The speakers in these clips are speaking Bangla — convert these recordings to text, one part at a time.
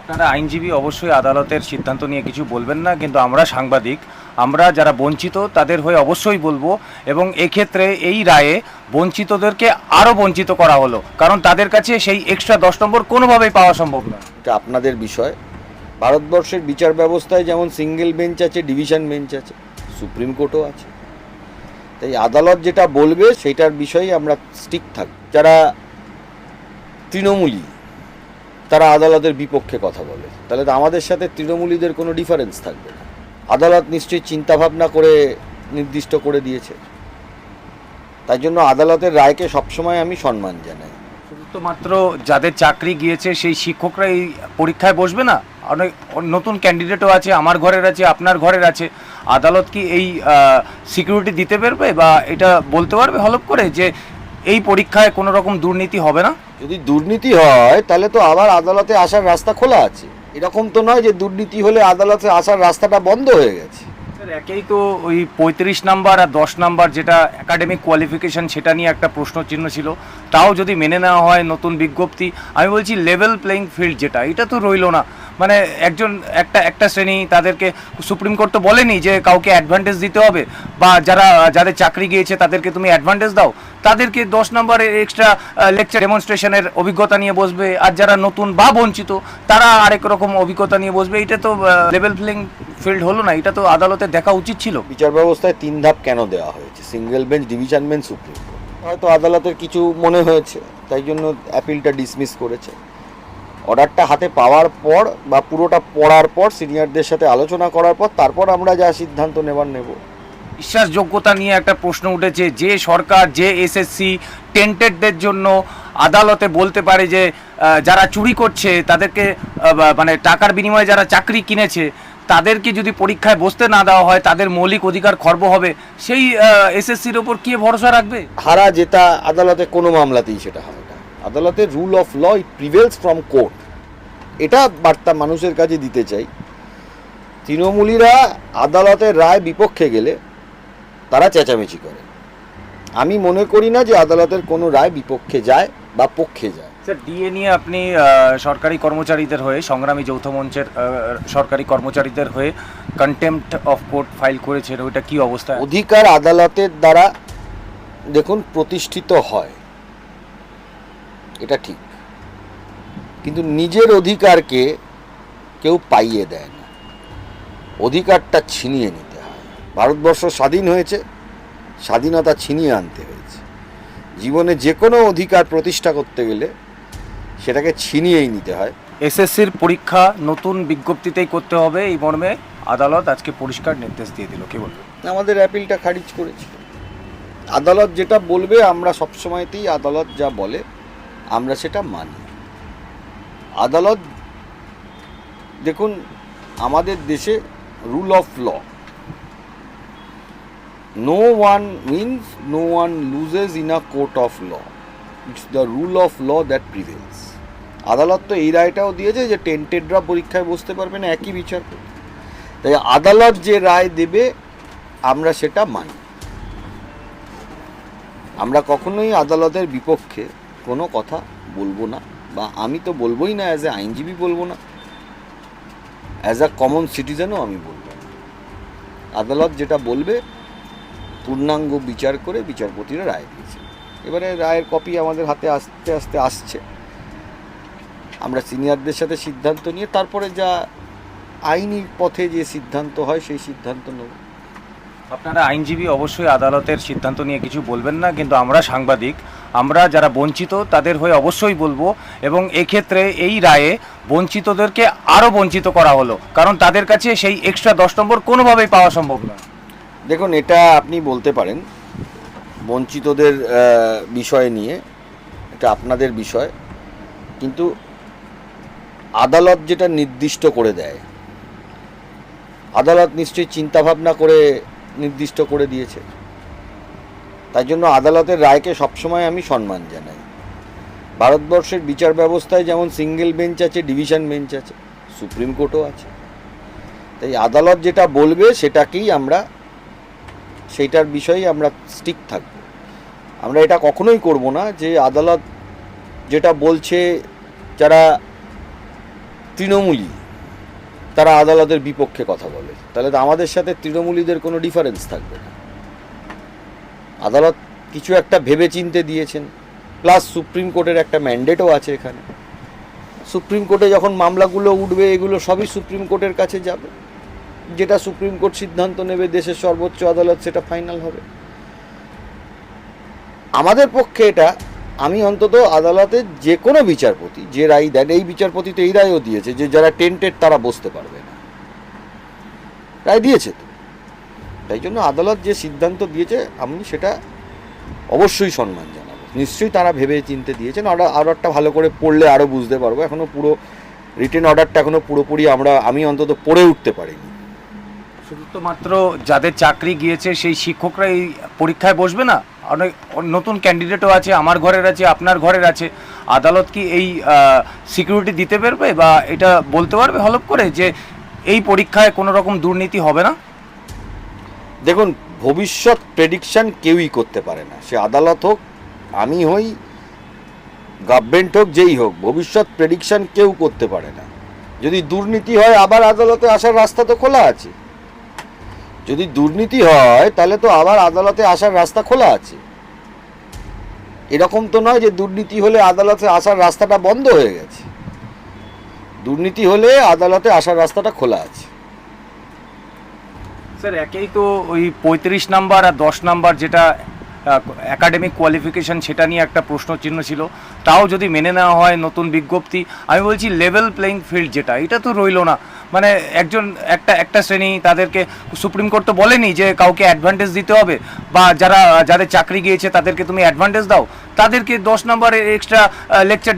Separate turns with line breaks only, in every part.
আপনারা আইনজীবী অবশ্যই আদালতের সিদ্ধান্ত নিয়ে কিছু বলবেন না, কিন্তু আমরা সাংবাদিক, আমরা যারা বঞ্চিত তাদের হয়ে অবশ্যই বলব এবং এক্ষেত্রে এই রায়ে বঞ্চিতদেরকে আরও বঞ্চিত করা হলো, কারণ তাদের কাছে সেই এক্সট্রা দশ নম্বর কোনোভাবেই পাওয়া সম্ভব নয়।
এটা আপনাদের বিষয়। ভারতবর্ষের বিচার ব্যবস্থায় যেমন সিঙ্গেল বেঞ্চ আছে ডিভিশন বেঞ্চ আছে, সুপ্রিম কোর্টও আছে। তাই আদালত যেটা বলবে, সেটার বিষয়ে আমরা স্টিক থাকব। যারা তৃণমূলী তারা আদালতের বিপক্ষে কথা বলে। তাহলে তো আমাদের সাথে তৃণমূলীদের কোনো ডিফারেন্স থাকবে না। আদালত নিশ্চয়ই চিন্তাভাবনা করে নির্দিষ্ট করে দিয়েছে। তাই জন্য আদালতের রায়কে সবসময় আমি সম্মান জানাই।
শুধুমাত্র যাদের চাকরি গিয়েছে, সেই শিক্ষকরা এই পরীক্ষায় বসবে না? অনেক, নতুন ক্যান্ডিডেটও আছে, আমার ঘরের আছে, আপনার ঘরের আছে। আদালত কি এই সিকিউরিটি দিতে পারবে বা এটা বলতে পারবে হলপ করে যে এই পরীক্ষায় কোনো রকম দুর্নীতি হবে না?
যদি দুর্নীতি হয়, তাহলে তো আবার আদালতে আসার রাস্তা খোলা আছে। এরকম তো নয় যে দুর্নীতি হলে আদালতে আসার রাস্তাটা বন্ধ হয়ে গেছে।
একেই তো ওই পঁয়ত্রিশ নাম্বার আর দশ নাম্বার যেটা একাডেমিক কোয়ালিফিকেশন সেটা নিয়ে একটা প্রশ্ন চিহ্ন ছিল। তাও যদি মেনে নেওয়া হয় নতুন বিজ্ঞপ্তি, আমি বলছি লেভেল প্লেইং ফিল্ড যেটা, এটা তো রইল না। মানে একজন, একটা একটা শ্রেণি তাদেরকে সুপ্রিম কোর্ট তো বলেনি যে কাউকে অ্যাডভান্টেজ দিতে হবে, বা যারা, যাদের চাকরি গিয়েছে তাদেরকে তুমি অ্যাডভান্টেজ দাও, তাদেরকে দশ নম্বরের এক্সট্রা লেকচার ডেমনস্ট্রেশনের অভিজ্ঞতা নিয়ে বসবে, আর যারা নতুন বা বঞ্চিত, তারা আরেক রকম অভিজ্ঞতা নিয়ে বসবে, এটা তো লেভেল প্লেইং ফিল্ড হলো না, এটা তো আদালতে দেখা উচিত ছিল।
বিচার ব্যবস্থায় তিন ধাপ কেন দেওয়া হয়েছে? Single bench division bench supreme court. হয়তো আদালতের কিছু মনে হয়েছে, তাই জন্য অ্যাপিলটা ডিসমিস করেছে। অর্ডারটা হাতে পাওয়ার পর বা পুরোটা পড়ার পর সিনিয়রদের সাথে আলোচনা করার পর তারপর আমরা যা সিদ্ধান্ত নেবার নেব।
বিশ্বাসযোগ্যতা নিয়ে একটা প্রশ্ন উঠেছে যে সরকার যে এসএসসি টেন্টেডদের জন্য আদালতে বলতে পারে যে যারা চুরি করছে তাদেরকে মানে টাকার বিনিময়ে যারা চাকরি কিনেছে তাদেরকে যদি পরীক্ষায় বসতে না দেওয়া হয় তাদের মৌলিক অধিকার খর্ব হবে সেই এসএসসির ওপর কে ভরসা রাখবে?
হারা যেটা আদালতে কোনো মামলাতেই সেটা হয় না। আদালতের rule of law it prevails from court এটা বার্তা মানুষের কাছে দিতে চাই। তৃণমূলীরা আদালতের রায় বিপক্ষে গেলে তারা চেঁচামেচি করে। আমি মনে করি না যে আদালতের কোনো রায় বিপক্ষে যায় বা পক্ষে যায়।
স্যার ডিএ নিয়ে আপনি সরকারি কর্মচারীদের হয়ে সংগ্রামী যৌথ মঞ্চের সরকারি কর্মচারীদের হয়ে কন্টেম্পট অফ কোর্ট ফাইল করেছেন ওইটা কি অবস্থা?
অধিকার আদালতের দ্বারা দেখুন প্রতিষ্ঠিত হয়। এটা ঠিক। কিন্তু নিজের অধিকারকে কেউ পাইয়ে দেয় না। অধিকারটা ছিনিয়ে নিতে হয়। ভারতবর্ষ স্বাধীন হয়েছে স্বাধীনতা ছিনিয়ে আনতে হয়েছে। জীবনে যে কোনো অধিকার প্রতিষ্ঠা করতে গেলে সেটাকে ছিনিয়েই নিতে হয়।
এসএসসির পরীক্ষা নতুন বিজ্ঞপ্তিতেই করতে হবে এই মর্মে। আদালত আজকে পরিষ্কার নির্দেশ দিয়ে দিল। কি বলবেন
আমাদের অ্যাপিলটা খারিজ করেছে আদালত যেটা বলবে আমরা সবসময়তেই আদালত যা বলে আমরা সেটা মানি। আদালত, দেখুন, আমাদের দেশে rule of law no one wins no one loses in a court of law it's the rule of law that prevails আদালত তো এই রায়টাও দিয়েছে যে টেন্টেডরা পরীক্ষায় বসতে পারবে না, একই বিচার। তাই আদালত যে রায় দেবে, আমরা সেটা মানি। আমরা কখনোই আদালতের বিপক্ষে কোনো কথা বলব না। বা আমি তো বলবোই না অ্যাজ এ আইনজীবী বলব না। অ্যাজ আ কমন সিটিজেনও আমি বলব আদালত যেটা বলবে, পূর্ণাঙ্গ বিচার করে বিচারপতিরা রায় দিয়েছে। এবারে রায়ের কপি আমাদের হাতে আস্তে আস্তে আসছে। আমরা সিনিয়রদের সাথে সিদ্ধান্ত নিয়ে, তারপরে যা আইনি পথে যে সিদ্ধান্ত হয়, সেই সিদ্ধান্ত নেব।
আপনারা আইনজীবী অবশ্যই আদালতের সিদ্ধান্ত নিয়ে কিছু বলবেন না, কিন্তু আমরা সাংবাদিক, আমরা যারা বঞ্চিত তাদের হয়ে অবশ্যই বলব এবং এক্ষেত্রে এই রায়ে বঞ্চিতদেরকে আরও বঞ্চিত করা হলো, কারণ তাদের কাছে সেই এক্সট্রা দশ নম্বর কোনোভাবেই পাওয়া সম্ভব নয়।
দেখুন, এটা আপনি বলতে পারেন, বঞ্চিতদের বিষয় নিয়ে, এটা আপনাদের বিষয়, কিন্তু আদালত যেটা নির্দিষ্ট করে দেয়, আদালত নিশ্চয়ই চিন্তাভাবনা করে নির্দিষ্ট করে দিয়েছে। তাই জন্য আদালতের রায়কে সবসময় আমি সম্মান জানাই। ভারতবর্ষের বিচার ব্যবস্থায় যেমন সিঙ্গেল বেঞ্চ আছে, ডিভিশন বেঞ্চ আছে, সুপ্রিম কোর্টও আছে। তাই আদালত যেটা বলবে সেটাকেই আমরা, সেইটার বিষয়ে আমরা স্টিক থাকব। আমরা এটা কখনোই করব না যে আদালত যেটা বলছে যারা তৃণমূলী তারা আদালতের বিপক্ষে কথা বলে। তাহলে তো আমাদের সাথে তৃণমূলীদের কোনো ডিফারেন্স থাকবে না। আদালত কিছু একটা ভেবে চিনতে দিয়েছেন। প্লাস সুপ্রিম কোর্টের একটা ম্যান্ডেটও আছে এখানে। সুপ্রিম কোর্টে যখন মামলাগুলো উঠবে, এগুলো সবই সুপ্রিম কোর্টের কাছে যাবে। যেটা সুপ্রিম কোর্ট সিদ্ধান্ত নেবে, দেশের সর্বোচ্চ আদালত সেটা ফাইনাল হবে। আমাদের পক্ষে এটা আমি অন্তত আদালতের যে কোনো বিচারপতি, যে রায় দেন, এই বিচারপতি তো এই রায়ও দিয়েছে যে যারা টেন্টেড তারা বসতে পারবে না। রায় দিয়েছে তো। তাই জন্য আদালত যে সিদ্ধান্ত দিয়েছে, আমি সেটা অবশ্যই সম্মান জানাব। নিশ্চয়ই তারা ভেবে চিনতে দিয়েছেন। অর্ডার, অর্ডারটা ভালো করে পড়লে আরও বুঝতে পারব। এখনও পুরো রিটেন অর্ডারটা এখনও পুরোপুরি আমরা, আমি অন্তত পড়ে উঠতে পারিনি।
শুধু তো মাত্র যাদের চাকরি গিয়েছে, সেই শিক্ষকরা এই পরীক্ষায় বসবে না? অনেক নতুন ক্যান্ডিডেটও আছে, আমার ঘরের আছে, আপনার ঘরের আছে। আদালত কি এই সিকিউরিটি দিতে পারবে বা এটা বলতে পারবে হলপ করে যে এই পরীক্ষায় কোনো রকম দুর্নীতি হবে না?
দেখুন, ভবিষ্যৎ প্রেডিকশন কেউই করতে পারে না। সে আদালত হোক, আমি হই গভর্নমেন্ট হোক, যেই হোক, ভবিষ্যৎ প্রেডিকশন কেউ করতে পারে না। যদি দুর্নীতি হয়, আবার আদালতে আসার রাস্তা তো খোলা আছে। যদি দুর্নীতি হয়, তাহলে তো আবার আদালতে আসার রাস্তা খোলা আছে। এরকম তো নয় যে দুর্নীতি হলে আদালতে আসার রাস্তাটা বন্ধ হয়ে গেছে। দুর্নীতি হলে আদালতে আসার রাস্তাটা খোলা আছে।
স্যার, একেই তো ওই পঁয়ত্রিশ নাম্বার আর দশ নাম্বার যেটা একাডেমিক কোয়ালিফিকেশন সেটা নিয়ে একটা প্রশ্ন চিহ্ন ছিল। তাও যদি মেনে নেওয়া হয় নতুন বিজ্ঞপ্তি, আমি বলছি লেভেল প্লেইং ফিল্ড যেটা, এটা তো রইল না। মানে একজন, একটা একটা শ্রেণি তাদেরকে সুপ্রিম কোর্ট তো বলেনি যে কাউকে অ্যাডভান্টেজ দিতে হবে, বা যারা, যাদের চাকরি গিয়েছে তাদেরকে তুমি অ্যাডভান্টেজ দাও। তাদেরকে দশ নম্বরের এক্সট্রা লেকচার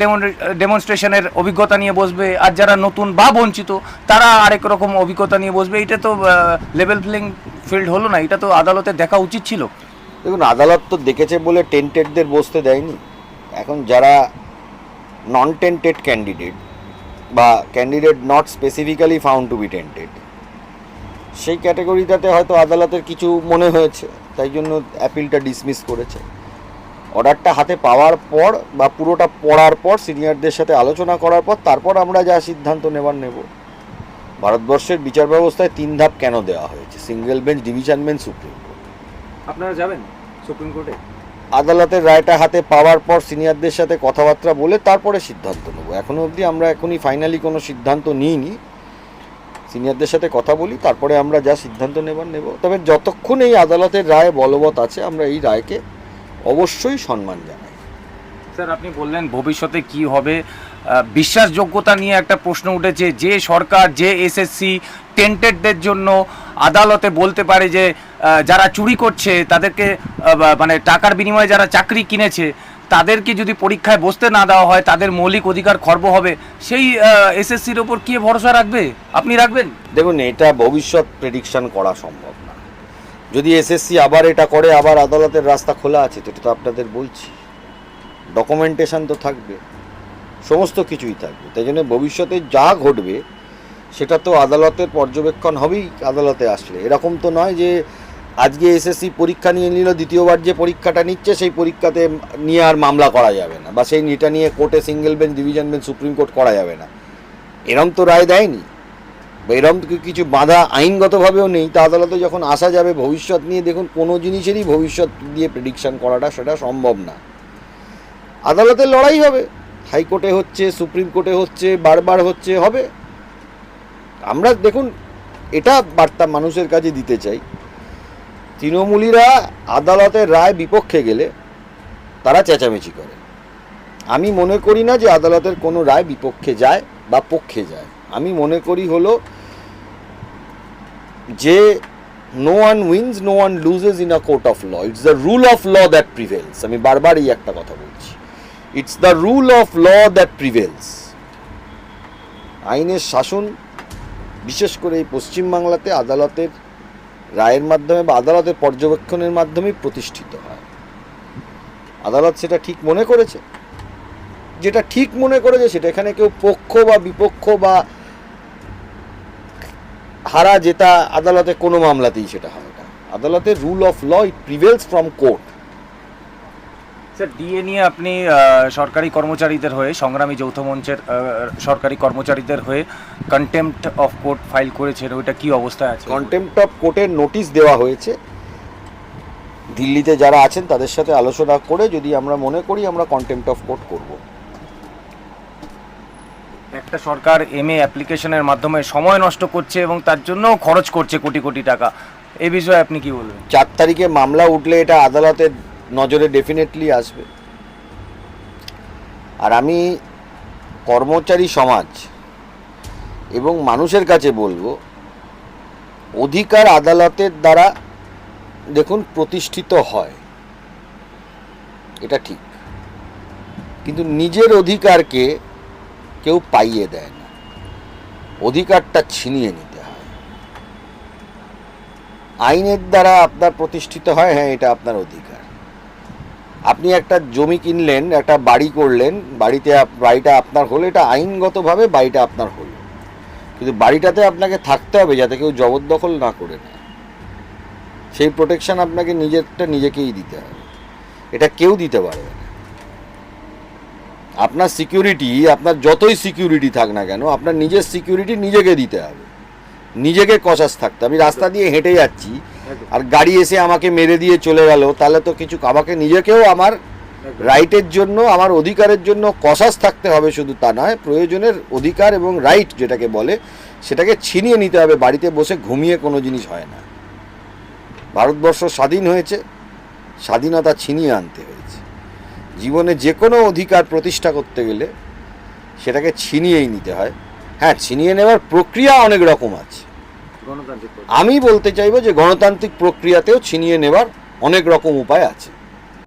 ডেমনস্ট্রেশনের অভিজ্ঞতা নিয়ে বসবে, আর যারা নতুন বা বঞ্চিত, তারা আরেক রকম অভিজ্ঞতা নিয়ে বসবে। এটা তো লেভেল প্লেইং ফিল্ড হলো না, এটা তো আদালতে দেখা উচিত ছিল।
দেখুন, আদালত তো দেখেছে বলে টেন্টেডদের বসতে দেয়নি। এখন যারা নন টেন্টেড ক্যান্ডিডেট বা candidate not specifically found to be tainted সেই ক্যাটাগরিটাতে হয়তো আদালতের কিছু মনে হয়েছে, তাই জন্য অ্যাপিলটা ডিসমিস করেছে। অর্ডারটা হাতে পাওয়ার পর বা পুরোটা পড়ার পর সিনিয়রদের সাথে আলোচনা করার পর, তারপর আমরা যা সিদ্ধান্ত নেবার নেব। ভারতবর্ষের বিচার ব্যবস্থায় তিন ধাপ কেন দেওয়া হয়েছে? Single bench division bench supreme court
আপনারা যাবেন? সুপ্রিম কোর্টে?
আদালতের রায়টা হাতে পাওয়ার পর সিনিয়রদের সাথে কথাবার্তা বলে তারপরে সিদ্ধান্ত নেব। এখনও অবধি আমরা এখনই ফাইনালি কোনো সিদ্ধান্ত নিইনি। সিনিয়রদের সাথে কথা বলি তারপরে আমরা যা সিদ্ধান্ত নেবার নেব। তবে যতক্ষণ এই আদালতের রায় বলবৎ আছে আমরা এই রায়কে অবশ্যই সম্মান জানাই।
স্যার আপনি বললেন ভবিষ্যতে কি হবে। বিশ্বাসযোগ্যতা নিয়ে একটা প্রশ্ন উঠেছে। যে সরকার যে এসএসসি টেন্টেডদের জন্য আদালতে বলতে পারে যে যারা চুরি করছে, তাদেরকে মানে টাকার বিনিময়ে যারা চাকরি কিনেছে, তাদেরকে যদি পরীক্ষায় বসতে না দেওয়া হয়, তাদের মৌলিক অধিকার খর্ব হবে। সেই এসএসসির ওপর কে ভরসা রাখবে? আপনি রাখবেন?
দেখুন, এটা ভবিষ্যৎ প্রেডিকশন করা সম্ভব না। যদি এসএসসি আবার এটা করে, আবার আদালতের রাস্তা খোলা আছে, তো তো আপনাদের বলছি। ডকুমেন্টেশন তো থাকবে। সমস্ত কিছুই থাকবে। তাই জন্য ভবিষ্যতে যা ঘটবে সেটা তো আদালতের পর্যবেক্ষণ হবেই, আদালতে আসলে। এরকম তো নয় যে আজকে এসএসসি পরীক্ষা নিয়ে নিল, দ্বিতীয়বার যে পরীক্ষাটা নিচ্ছে, সেই পরীক্ষাতে নিয়ে আর মামলা করা যাবে না, বা সেই এটা নিয়ে কোর্টে single bench division bench supreme court করা যাবে না। এরম তো রায় দেয়নি। এরম কিছু বাধা আইনগতভাবেও নেই। তা আদালতে যখন আসা যাবে, ভবিষ্যৎ নিয়ে দেখুন, কোনো জিনিসেরই ভবিষ্যৎ দিয়ে প্রেডিকশন করাটা সেটা সম্ভব না। আদালতের লড়াই হবে। হাইকোর্টে হচ্ছে, সুপ্রিম কোর্টে হচ্ছে, বারবার হচ্ছে, হবে। আমরা দেখুন, এটা বার্তা মানুষের কাছে দিতে চাই। তৃণমূলীরা আদালতের রায় বিপক্ষে গেলে তারা চেঁচামেচি করে। আমি মনে করি না যে আদালতের কোনো রায় বিপক্ষে যায় বা পক্ষে যায়। আমি মনে করি হলো যে no one wins no one loses in a court of law it's the rule of law that prevails আমি বারবার এই একটা কথা বলছি। It's the rule of law that prevails আইনের শাসন বিশেষ করে এই পশ্চিমবাংলাতে আদালতের রায়ের মাধ্যমে বা আদালতের পর্যবেক্ষণের মাধ্যমেই প্রতিষ্ঠিত হয়। আদালত সেটা ঠিক মনে করেছে? যেটা ঠিক মনে করেছে সেটা এখানে কেউ পক্ষ বা বিপক্ষ বা হারা জেতা আদালতে কোনো মামলাতেই সেটা হয় না। আদালতের rule of law it prevails from court
sir DA নিয়ে আপনি সরকারি কর্মচারীদের হয়ে সংগ্রামী যৌথ মঞ্চের সরকারি কর্মচারীদের হয়ে কন্টেম্পট অফ কোর্ট ফাইল করেছেন ওইটা কি অবস্থায় আছে?
কন্টেম্পট অফ কোর্টের নোটিশ দেওয়া হয়েছে। দিল্লিতে যারা আছেন তাদের সাথে আলোচনা করে যদি আমরা মনে করি আমরা কন্টেম্পট অফ কোর্ট করব।
একটা সরকার এম এ অ্যাপ্লিকেশনের মাধ্যমে সময় নষ্ট করছে এবং তার জন্য খরচ করছে কোটি কোটি টাকা। এই বিষয়ে আপনি কি বলবেন?
চার তারিখে মামলা উঠলে এটা আদালতের নজরে ডেফিনেটলি আসবে। আর আমি কর্মচারী সমাজ এবং মানুষের কাছে বলব, অধিকার আদালতের দ্বারা দেখুন প্রতিষ্ঠিত হয়। এটা ঠিক। কিন্তু নিজের অধিকারকে কেউ পাইয়ে দেয় না। অধিকারটা ছিনিয়ে নিতে হয়। আইনের দ্বারা আপনার প্রতিষ্ঠিত হয় হ্যাঁ এটা আপনার অধিকার। আপনি একটা জমি কিনলেন, একটা বাড়ি করলেন, বাড়িতে বাড়িটা আপনার হলো, এটা আইনগতভাবে বাড়িটা আপনার হলো। কিন্তু বাড়িটাতে আপনাকে থাকতে হবে যাতে কেউ জবরদখল না করে নেয়। সেই প্রোটেকশন আপনাকে নিজেরটা নিজেকেই দিতে হবে। এটা কেউ দিতে পারবে না। আপনার সিকিউরিটি আপনার যতই সিকিউরিটি থাক না কেন, আপনার নিজের সিকিউরিটি নিজেকে দিতে হবে। নিজেকে কষাস থাকতে আমি রাস্তা দিয়ে হেঁটে যাচ্ছি আর গাড়ি এসে আমাকে মেরে দিয়ে চলে গেল তাহলে তো কিছু আমাকে নিজেকেও আমার রাইটের জন্য আমার অধিকারের জন্য কসাস থাকতে হবে শুধু তা নয় প্রয়োজনের অধিকার এবং রাইট যেটাকে বলে সেটাকে ছিনিয়ে নিতে হবে বাড়িতে বসে ঘুমিয়ে কোনো জিনিস হয় না। ভারতবর্ষ স্বাধীন হয়েছে স্বাধীনতা ছিনিয়ে আনতে হয়েছে। জীবনে যে কোনো অধিকার প্রতিষ্ঠা করতে গেলে সেটাকে ছিনিয়েই নিতে হয়। হ্যাঁ ছিনিয়ে নেওয়ার প্রক্রিয়া অনেক রকম আছে। আমি বলতে চাইব যে গণতান্ত্রিক প্রক্রিয়াতেও ছিনিয়ে নেবার অনেক রকম উপায় আছে।